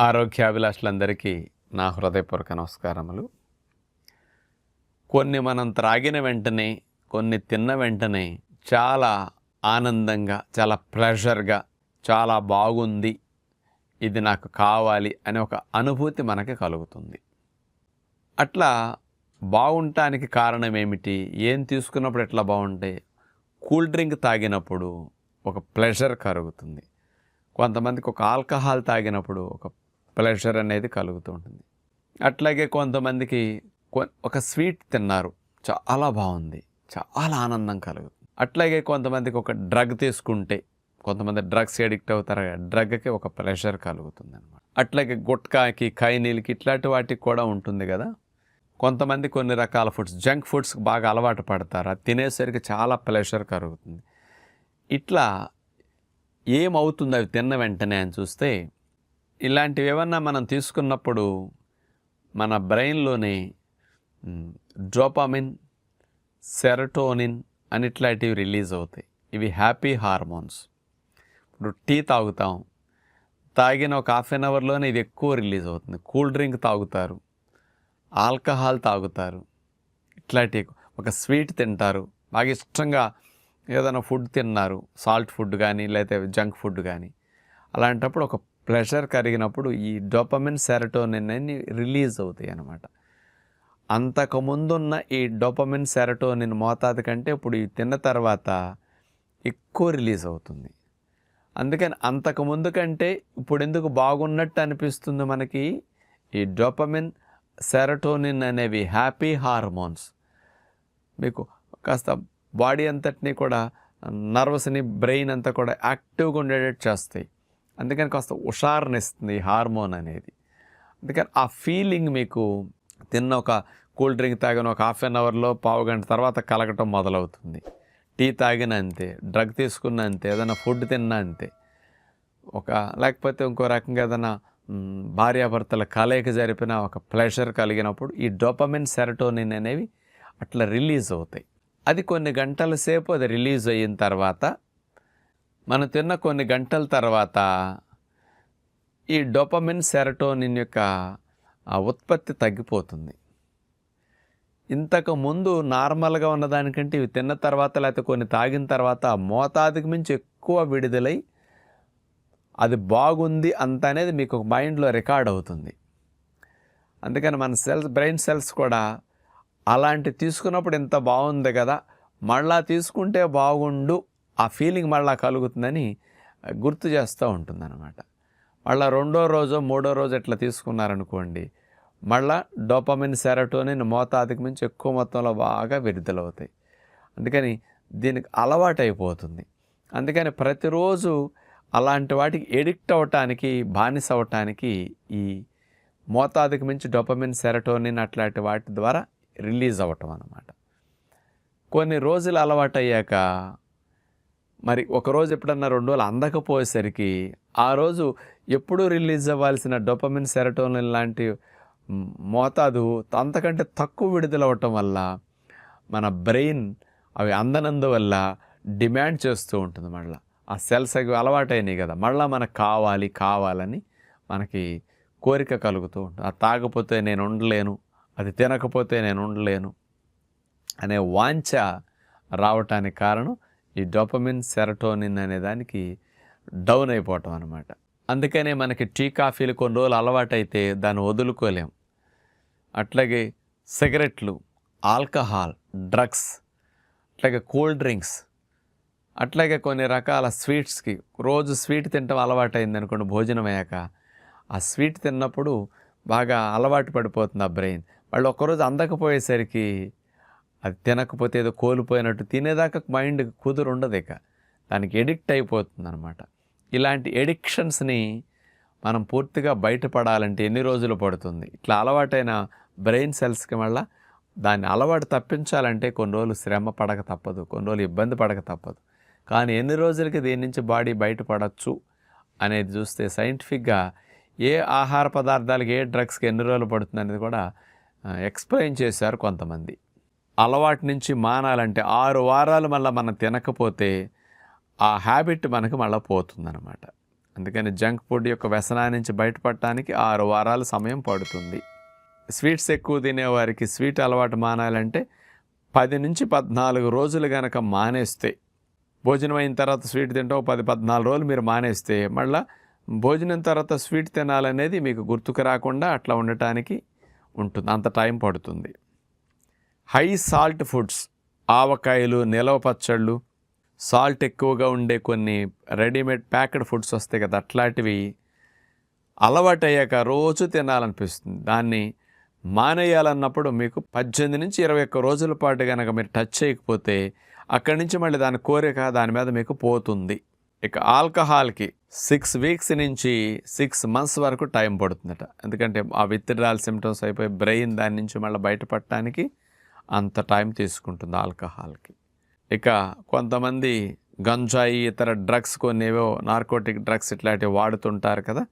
ఆరోగ్యాభిలాషులందరికీ నా హృదయపూర్వక నమస్కారములు. కొన్ని మనం త్రాగిన వెంటనే కొన్ని తిన్న వెంటనే చాలా ఆనందంగా చాలా ప్రెషర్గా చాలా బాగుంది ఇది నాకు కావాలి అనే ఒక అనుభూతి మనకి కలుగుతుంది. అట్లా బాగుంటానికి కారణం ఏమిటి? ఏం తీసుకున్నప్పుడు ఎట్లా బాగుంటాయి కూల్ డ్రింక్ తాగినప్పుడు ఒక ప్లెజర్ కలుగుతుంది కొంతమందికి ఒక ఆల్కహాల్ తాగినప్పుడు ఒక ప్లెషర్ అనేది కలుగుతూ ఉంటుంది. అట్లాగే కొంతమందికి కొ- ఒక స్వీట్ తిన్నారు చాలా బాగుంది చాలా ఆనందం కలుగుతుంది. అట్లాగే కొంతమందికి ఒక డ్రగ్ తీసుకుంటే కొంతమంది డ్రగ్స్ ఎడిక్ట్ అవుతారు డ్రగ్కి ఒక ప్రెషర్ కలుగుతుంది అనమాట అట్లాగే గుట్కాకి కైనీలకి ఇట్లాంటి వాటికి కూడా ఉంటుంది కదా. కొంతమంది కొన్ని రకాల ఫుడ్స్ జంక్ ఫుడ్స్ బాగా అలవాటు పడతారు అది తినేసరికి చాలా ప్లెషర్ కలుగుతుంది. ఇట్లా ఏమవుతుంది అవి తిన్న వెంటనే అని చూస్తే ఇలాంటివి ఏమన్నా మనం తీసుకున్నప్పుడు మన బ్రెయిన్లోనే డ్రోపామిన్ సెరటోనిన్ అని ఇట్లాంటివి రిలీజ్ అవుతాయి. ఇవి హ్యాపీ హార్మోన్స్. ఇప్పుడు టీ తాగుతాం. తాగిన ఒక హాఫ్ అన్ అవర్లోనే ఇది ఎక్కువ రిలీజ్ అవుతుంది. కూల్ డ్రింక్ తాగుతారు. ఆల్కహాల్ తాగుతారు. ఇట్లాంటి ఒక స్వీట్ తింటారు. బాగా ఇష్టంగా ఏదైనా ఫుడ్ తిన్నారు. సాల్ట్ ఫుడ్ కానీ లేకపోతే జంక్ ఫుడ్ కానీ. అలాంటప్పుడు ఒక ప్రెషర్ కరిగినప్పుడు ఈ డోపమిన్ సెరటోనిన్ అని రిలీజ్ అవుతాయి అన్నమాట. అంతకుముందున్న ఈ డోపమిన్ సెరటోనిన్ మోతాదు కంటే ఇప్పుడు ఈ తిన్న తర్వాత ఎక్కువ రిలీజ్ అవుతుంది. అందుకని అంతకుముందు కంటే ఇప్పుడు ఎందుకు బాగున్నట్టు అనిపిస్తుంది మనకి? ఈ డోపమిన్ సెరటోనిన్ అనేవి హ్యాపీ హార్మోన్స్. మీకు కాస్త బాడీ అంతటినీ కూడా నర్వస్ని బ్రెయిన్ అంతా కూడా యాక్టివ్గా ఉండేటట్టు చేస్తాయి. అందుకని కాస్త హుషారునిస్తుంది ఈ హార్మోన్ అనేది. అందుకని ఆ ఫీలింగ్ మీకు తిన్న ఒక కూల్ డ్రింక్ తాగిన ఒక హాఫ్ అన్ అవర్లో పావు గంట తర్వాత కలగటం మొదలవుతుంది. టీ తాగిన అంతే డ్రగ్ తీసుకున్న అంతే ఏదైనా ఫుడ్ తిన్నా అంతే. ఒక లేకపోతే ఇంకో రకంగా ఏదైనా భార్యాభర్తల కలయిక జరిపిన ఒక ప్లెషర్ కలిగినప్పుడు ఈ డోపమిన్ సెరటోనిన్ అనేవి అట్లా రిలీజ్ అవుతాయి. అది కొన్ని గంటల సేపు అది రిలీజ్ అయిన తర్వాత మనం తిన్న కొన్ని గంటల తర్వాత ఈ డొపమిన్ సెరటోనిన్ యొక్క ఆ ఉత్పత్తి తగ్గిపోతుంది. ఇంతకు ముందు నార్మల్గా ఉన్నదానికంటే ఇవి తిన్న తర్వాత లేకపోతే కొన్ని తాగిన తర్వాత ఆ మోతాదుకి మించి ఎక్కువ విడుదలై అది బాగుంది అంత అనేది మీకు మైండ్లో రికార్డ్ అవుతుంది. అందుకని మన సెల్స్ బ్రెయిన్ సెల్స్ కూడా అలాంటి తీసుకున్నప్పుడు ఇంత బాగుంది కదా మళ్ళా తీసుకుంటే బాగుండు ఆ ఫీలింగ్ మళ్ళా కలుగుతుందని గుర్తు చేస్తూ ఉంటుందన్నమాట. మళ్ళీ రెండో రోజు మూడో రోజు ఇట్లా తీసుకున్నారనుకోండి మళ్ళా డోపమిన్ సెరటోనిన్ మోతాదుకి మించి ఎక్కువ మొత్తంలో బాగా విడుదలవుతాయి. అందుకని దీనికి అలవాటైపోతుంది. అందుకని ప్రతిరోజు అలాంటి వాటికి ఎడిక్ట్ అవ్వటానికి బానిస అవ్వటానికి ఈ మోతాదుకి మించి డొపమిన్ సెరటోనిన్ అట్లాంటి వాటి ద్వారా రిలీజ్ అవ్వటం అన్నమాట కొన్ని రోజులు అలవాటయ్యాక మరి ఒక రోజు ఎప్పుడన్నా రెండు రోజులు అందకపోయేసరికి ఆ రోజు ఎప్పుడూ రిలీజ్ అవ్వాల్సిన డొపమిన్ సెరటోనిన్ లాంటి మోతాదు అంతకంటే తక్కువ విడుదల అవ్వటం వల్ల మన బ్రెయిన్ అవి అందనందువల్ల డిమాండ్ చేస్తూ ఉంటుంది మళ్ళీ. ఆ సెల్స్ అవి అలవాటైనాయి కదా. మళ్ళీ మనకు కావాలి కావాలని మనకి కోరిక కలుగుతూ ఉంటుంది. అది తాగపోతే నేను ఉండలేను అది తినకపోతే నేను ఉండలేను అనే వాంఛ రావటానికి కారణం ఈ డోపమిన్ సెరటోనిన్ అనే దానికి డౌన్ అయిపోవటం అనమాట అందుకనే మనకి టీ కాఫీలు కొన్ని రోజులు అలవాటైతే దాన్ని వదులుకోలేం. అట్లాగే సిగరెట్లు ఆల్కహాల్ డ్రగ్స్ అట్లాగే కూల్ డ్రింక్స్ అట్లాగే కొన్ని రకాల స్వీట్స్కి రోజు స్వీట్ తినటం అలవాటైంది అనుకోండి భోజనం అయ్యాక. ఆ స్వీట్ తిన్నప్పుడు బాగా అలవాటు పడిపోతుంది ఆ బ్రెయిన్. వాళ్ళు ఒక్కరోజు అందకపోయేసరికి అది తినకపోతే ఏదో కోల్పోయినట్టు తినేదాకా మైండ్ కుదురు ఉండదు ఇక దానికి ఎడిక్ట్ అయిపోతుంది అనమాట ఇలాంటి ఎడిక్షన్స్ని మనం పూర్తిగా బయటపడాలంటే ఎన్ని రోజులు పడుతుంది? ఇట్లా అలవాటైన బ్రెయిన్ సెల్స్కి మళ్ళా దాన్ని అలవాటు తప్పించాలంటే కొన్ని రోజులు శ్రమ పడక తప్పదు కొన్ని రోజులు ఇబ్బంది పడక తప్పదు. కానీ ఎన్ని రోజులకి దీని నుంచి బాడీ బయటపడచ్చు అనేది చూస్తే సైంటిఫిక్గా ఏ ఆహార పదార్థాలకి ఏ డ్రగ్స్కి ఎన్ని రోజులు పడుతుంది అనేది కూడా ఎక్స్ప్లెయిన్ చేశారు కొంతమంది. అలవాటు నుంచి మానాలంటే ఆరు వారాలు మళ్ళీ మనం తినకపోతే ఆ హ్యాబిట్ మనకు మళ్ళీ పోతుందన్నమాట. అందుకని జంక్ ఫుడ్ యొక్క వ్యసనా నుంచి బయటపడటానికి ఆరు వారాల సమయం పడుతుంది. స్వీట్స్ ఎక్కువ తినేవారికి స్వీట్ అలవాటు మానాలంటే పది నుంచి పద్నాలుగు రోజులు కనుక మానేస్తే భోజనం అయిన తర్వాత స్వీట్ తింటాం పది పద్నాలుగు రోజులు మీరు మానేస్తే మళ్ళీ భోజనం తర్వాత స్వీట్ తినాలనేది మీకు గుర్తుకు రాకుండా అట్లా ఉండటానికి ఉంటుంది. అంత టైం పడుతుంది. హై సాల్ట్ ఫుడ్స్ ఆవకాయలు నిలవ పచ్చళ్ళు సాల్ట్ ఎక్కువగా ఉండే కొన్ని రెడీమేడ్ ప్యాకెడ్ ఫుడ్స్ వస్తాయి కదా అట్లాంటివి అలవాటయ్యాక రోజు తినాలనిపిస్తుంది. దాన్ని మానేయాలన్నప్పుడు మీకు పద్దెనిమిది నుంచి ఇరవై ఒక్క రోజుల పాటు కనుక మీరు టచ్ చేయకపోతే అక్కడి నుంచి మళ్ళీ దాని కోరిక దాని మీద మీకు పోతుంది. ఇక ఆల్కహాల్కి సిక్స్ వీక్స్ నుంచి సిక్స్ మంత్స్ వరకు టైం పడుతుందట. ఎందుకంటే ఆ విత్డ్రాల్ సిమ్టమ్స్ అయిపోయి బ్రెయిన్ దాని నుంచి మళ్ళీ బయటపడటానికి అంత టైం తీసుకుంటుంది ఆల్కహాల్కి. ఇక కొంతమంది గంజాయి ఇతర డ్రగ్స్ కొన్ని ఏవో నార్కోటిక్ డ్రగ్స్ ఇట్లాంటివి వాడుతుంటారు కదా.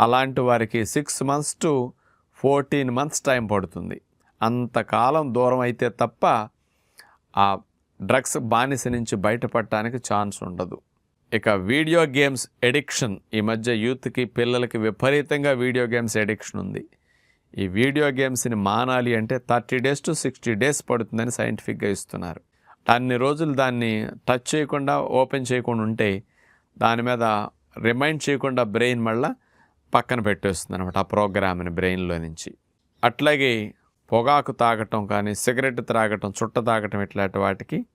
అలాంటి వారికి six months to fourteen months time పడుతుంది. అంతకాలం దూరం అయితే తప్ప ఆ డ్రగ్స్ బానిస నుంచి బయటపడటానికి ఛాన్స్ ఉండదు. ఇక వీడియో గేమ్స్ ఎడిక్షన్. ఈ మధ్య యూత్కి పిల్లలకి విపరీతంగా వీడియో గేమ్స్ ఎడిక్షన్ ఉంది. ఈ వీడియో గేమ్స్ని మానాలి అంటే thirty days to sixty days పడుతుందని సైంటిఫిక్గా ఇస్తున్నారు. అన్ని రోజులు దాన్ని టచ్ చేయకుండా ఓపెన్ చేయకుండా ఉంటే దాని మీద రిమైండ్ చేయకుండా బ్రెయిన్ మళ్ళా పక్కన పెట్టేస్తుంది అనమాట ఆ ప్రోగ్రామ్ని బ్రెయిన్లో నుంచి. అట్లాగే పొగాకు తాగటం కానీ సిగరెట్ త్రాగటం చుట్ట తాగటం ఇట్లాంటి వాటికి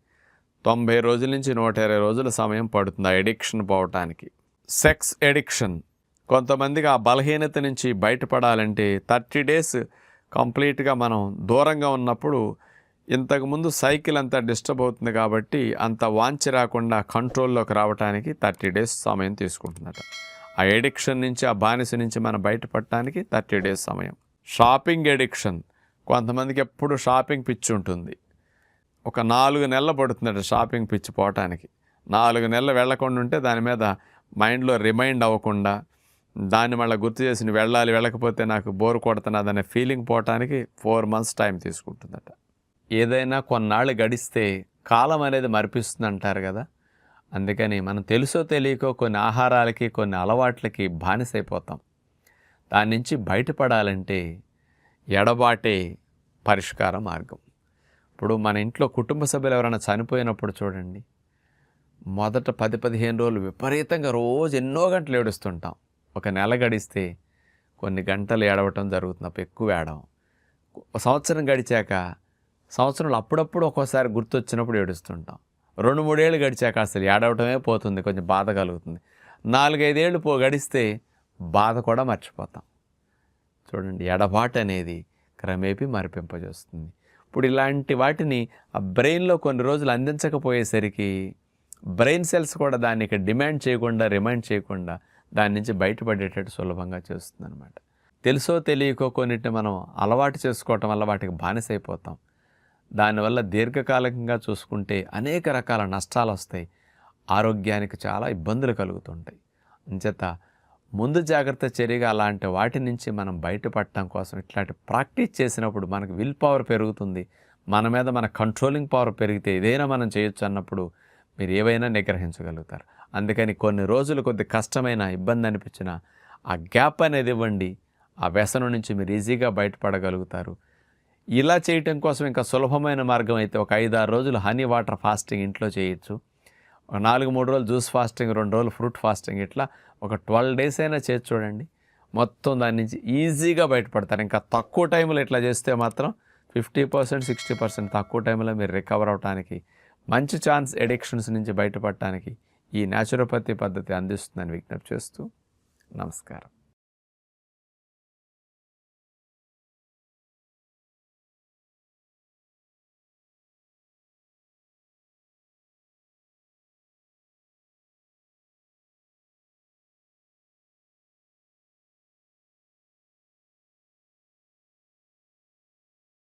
తొంభై రోజుల నుంచి నూట ఇరవై రోజుల సమయం పడుతుంది ఆ ఎడిక్షన్ పోవటానికి. Sex addiction. కొంతమందికి ఆ బలహీనత నుంచి బయటపడాలంటే థర్టీ డేస్ కంప్లీట్గా మనం దూరంగా ఉన్నప్పుడు ఇంతకుముందు సైకిల్ అంతా డిస్టర్బ్ అవుతుంది కాబట్టి అంత వాంచి రాకుండా కంట్రోల్లోకి రావడానికి థర్టీ డేస్ సమయం తీసుకుంటుందట. ఆ ఎడిక్షన్ నుంచి ఆ బానిస నుంచి మనం బయటపడటానికి థర్టీ డేస్ సమయం. Shopping addiction. కొంతమందికి ఎప్పుడు షాపింగ్ పిచ్చి ఉంటుంది. ఒక నాలుగు నెలలు పడుతుందట షాపింగ్ పిచ్చి పోవటానికి. నాలుగు నెలలు వెళ్ళకుండా ఉంటే దాని మీద మైండ్లో రిమైండ్ అవ్వకుండా దాన్ని మళ్ళీ గుర్తు చేసి వెళ్ళాలి వెళ్ళకపోతే నాకు బోర్ కొడుతున్నదనే ఫీలింగ్ పోవటానికి ఫోర్ మంత్స్ టైం తీసుకుంటుందట. ఏదైనా కొన్నాళ్ళు గడిస్తే కాలం అనేది మరిపిస్తుంది అంటారు కదా. అందుకని మనం తెలుసో తెలియకో కొన్ని ఆహారాలకి కొన్ని అలవాట్లకి బానిసైపోతాం. దాని నుంచి బయటపడాలంటే ఎడబాటే పరిష్కార మార్గం. ఇప్పుడు మన ఇంట్లో కుటుంబ సభ్యులు ఎవరైనా చనిపోయినప్పుడు చూడండి. మొదట పది పదిహేను రోజులు విపరీతంగా రోజు ఎన్నో గంటలు ఏడుస్తుంటాం. ఒక నెల గడిస్తే కొన్ని గంటలు ఏడవటం జరుగుతుంది. అప్పుడు ఎక్కువ ఏడవం. ఒక సంవత్సరం గడిచాక సంవత్సరంలో అప్పుడప్పుడు ఒక్కోసారి గుర్తొచ్చినప్పుడు ఏడుస్తుంటాం. రెండు మూడేళ్ళు గడిచాక అసలు ఏడవటమే పోతుంది కొంచెం బాధ కలుగుతుంది. నాలుగైదేళ్ళు పో గడిస్తే బాధ కూడా మర్చిపోతాం. చూడండి ఎడబాటు అనేది క్రమేపీ మరిపింపజేస్తుంది. ఇప్పుడు ఇలాంటి వాటిని ఆ బ్రెయిన్లో కొన్ని రోజులు అందించకపోయేసరికి బ్రెయిన్ సెల్స్ కూడా దాన్ని డిమాండ్ చేయకుండా రిమైండ్ చేయకుండా దాని నుంచి బయటపడేటట్టు సులభంగా చేస్తుంది అనమాట తెలుసో తెలియకో కొన్నిటిని మనం అలవాటు చేసుకోవటం వల్ల వాటికి బానిసైపోతాం దానివల్ల దీర్ఘకాలికంగా చూసుకుంటే అనేక రకాల నష్టాలు వస్తాయి. ఆరోగ్యానికి చాలా ఇబ్బందులు కలుగుతుంటాయి. అంచేత ముందు జాగ్రత్త చర్యగా అలాంటి వాటి నుంచి మనం బయటపడటం కోసం ఇట్లాంటి ప్రాక్టీస్ చేసినప్పుడు మనకు విల్ పవర్ పెరుగుతుంది. మన మీద మన కంట్రోలింగ్ పవర్ పెరిగితే ఏదైనా మనం చేయొచ్చు అన్నప్పుడు మీరు ఏవైనా నిగ్రహించగలుగుతారు. అందుకని కొన్ని రోజులు కొద్ది కష్టమైన ఇబ్బంది అనిపించిన ఆ గ్యాప్ అనేది ఇవ్వండి. ఆ వ్యసనం నుంచి మీరు ఈజీగా బయటపడగలుగుతారు. ఇలా చేయటం కోసం ఇంకా సులభమైన మార్గం అయితే ఒక ఐదు ఆరు రోజులు హనీ వాటర్ ఫాస్టింగ్ ఇంట్లో చేయొచ్చు. నాలుగు మూడు రోజులు జ్యూస్ ఫాస్టింగ్ రెండు రోజులు ఫ్రూట్ ఫాస్టింగ్ ఇట్లా ఒక ట్వెల్వ్ డేస్ అయినా చేసి చూడండి. మొత్తం దాని నుంచి ఈజీగా బయటపడతారు. ఇంకా తక్కువ టైంలో ఇట్లా చేస్తే మాత్రం ఫిఫ్టీ పర్సెంట్ సిక్స్టీ పర్సెంట్ తక్కువ టైంలో మీరు రికవర్ అవడానికి మంచి ఛాన్స్ ఎడిక్షన్స్ నుంచి బయటపడటానికి ఈ న్యాచురోపతి పద్ధతి అందిస్తుందని విజ్ఞప్తి చేస్తూ నమస్కారం.